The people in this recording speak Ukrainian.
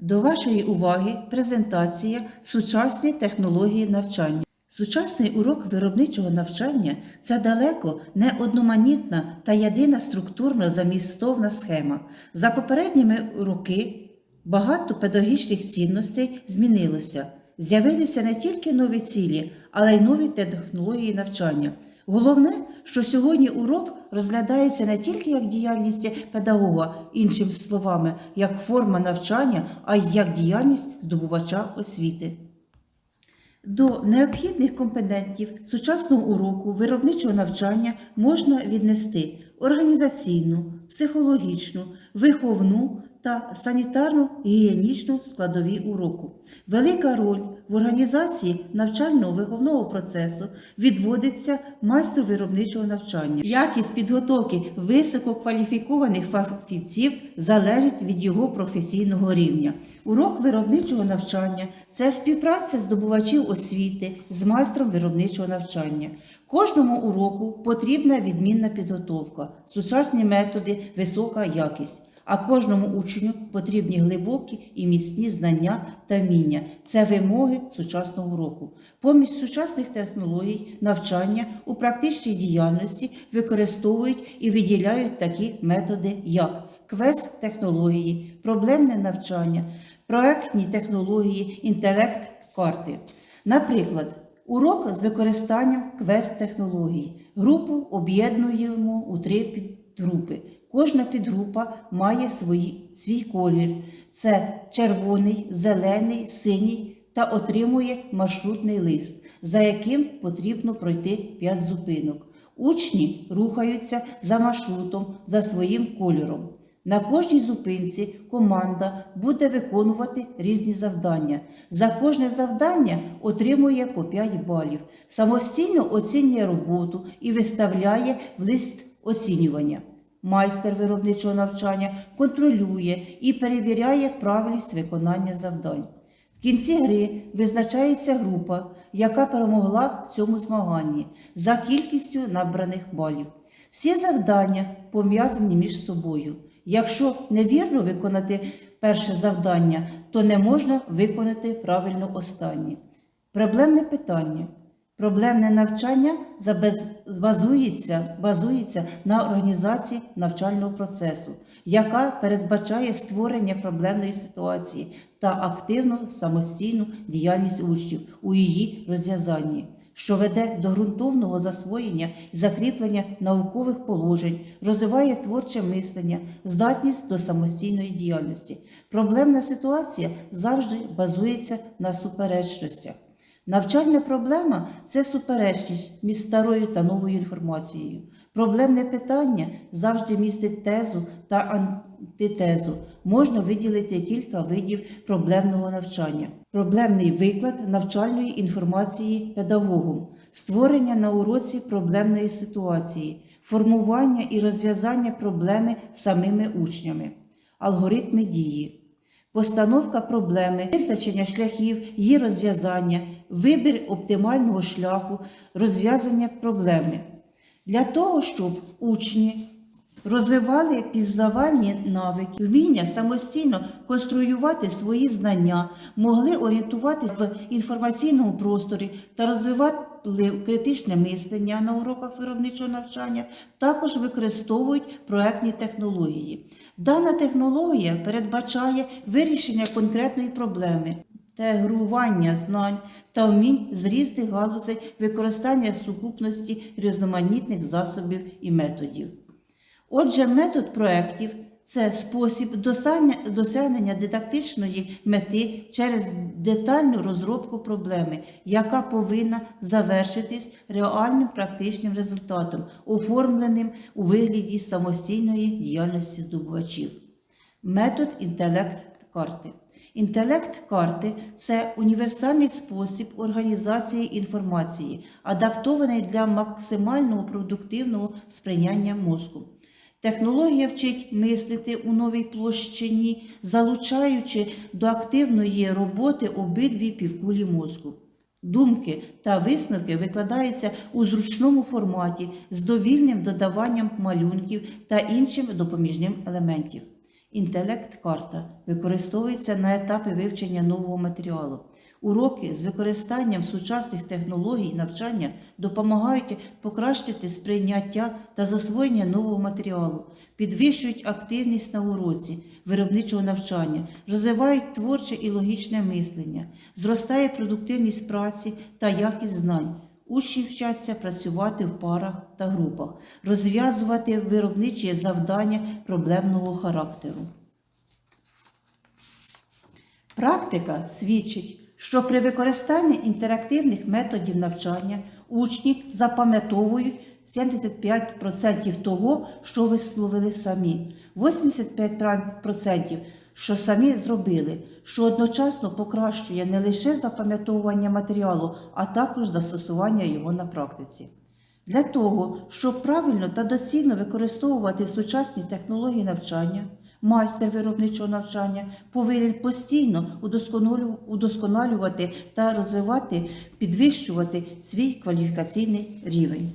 До вашої уваги презентація сучасні технології навчання. Сучасний урок виробничого навчання це далеко не одноманітна та єдина структурно замістовна схема. За попередніми роки багато педагогічних цінностей змінилося. З'явилися не тільки нові цілі, але й нові технології навчання. Головне, що сьогодні урок розглядається не тільки як діяльність педагога, іншими словами, як форма навчання, а й як діяльність здобувача освіти. До необхідних компонентів сучасного уроку виробничого навчання можна віднести організаційну, психологічну, виховну та санітарно-гігієнічну складові уроку. Велика роль в організації навчально-виховного процесу відводиться майстру виробничого навчання. Якість підготовки висококваліфікованих фахівців залежить від його професійного рівня. Урок виробничого навчання це співпраця здобувачів освіти з майстром виробничого навчання. Кожному уроку потрібна відмінна підготовка, сучасні методи, висока якість. А кожному учню потрібні глибокі і міцні знання та вміння. Це вимоги сучасного уроку. Поміж сучасних технологій навчання у практичній діяльності використовують і виділяють такі методи, як квест-технології, проблемне навчання, проектні технології, інтелект карти. Наприклад, урок з використанням квест-технологій. Групу об'єднуємо у три підгрупи. Кожна підгрупа має свої, свій колір. Це червоний, зелений, синій та отримує маршрутний лист, за яким потрібно пройти 5 зупинок. Учні рухаються за маршрутом за своїм кольором. На кожній зупинці команда буде виконувати різні завдання. За кожне завдання отримує по 5 балів. Самостійно оцінює роботу і виставляє в лист оцінювання. Майстер виробничого навчання контролює і перевіряє правильність виконання завдань. В кінці гри визначається група, яка перемогла в цьому змаганні за кількістю набраних балів. Всі завдання пов'язані між собою. Якщо невірно виконати перше завдання, то не можна виконати правильно останнє. Проблемне питання. Проблемне навчання базується, базується на організації навчального процесу, яка передбачає створення проблемної ситуації та активну самостійну діяльність учнів у її розв'язанні, що веде до ґрунтовного засвоєння і закріплення наукових положень, розвиває творче мислення, здатність до самостійної діяльності. Проблемна ситуація завжди базується на суперечностях. Навчальна проблема це суперечність між старою та новою інформацією. Проблемне питання завжди містить тезу та антитезу. Можна виділити кілька видів проблемного навчання. Проблемний виклад навчальної інформації педагогом, створення на уроці проблемної ситуації, формування і розв'язання проблеми самими учнями, алгоритми дії. Постановка проблеми, визначення шляхів, її розв'язання, вибір оптимального шляху, розв'язання проблеми. Для того, щоб учні розвивали пізнавальні навики, вміння самостійно конструювати свої знання, могли орієнтуватися в інформаційному просторі та розвивати критичне мислення на уроках виробничого навчання, також використовують проектні технології. Дана технологія передбачає вирішення конкретної проблеми. Інтегрування знань та вмінь з різних галузей використання сукупності різноманітних засобів і методів. Отже, метод проєктів це спосіб досягнення- дидактичної мети через детальну розробку проблеми, яка повинна завершитись реальним практичним результатом, оформленим у вигляді самостійної діяльності здобувачів. Метод інтелект карти. Інтелект карти це універсальний спосіб організації інформації, адаптований для максимального продуктивного сприйняття мозку. Технологія вчить мислити у новій площині, залучаючи до активної роботи обидві півкулі мозку. Думки та висновки викладаються у зручному форматі з довільним додаванням малюнків та іншим допоміжним елементів. Інтелект-карта використовується на етапі вивчення нового матеріалу. Уроки з використанням сучасних технологій навчання допомагають покращити сприйняття та засвоєння нового матеріалу, підвищують активність на уроці виробничого навчання, розвивають творче і логічне мислення, зростає продуктивність праці та якість знань. Учні вчаться працювати в парах та групах, розв'язувати виробничі завдання проблемного характеру. Практика свідчить, що при використанні інтерактивних методів навчання учні запам'ятовують 75% того, що висловили самі, 85% що самі зробили, що одночасно покращує не лише запам'ятовування матеріалу, а також застосування його на практиці. Для того, щоб правильно та доцільно використовувати сучасні технології навчання, майстер виробничого навчання повинен постійно удосконалювати та розвивати, підвищувати свій кваліфікаційний рівень.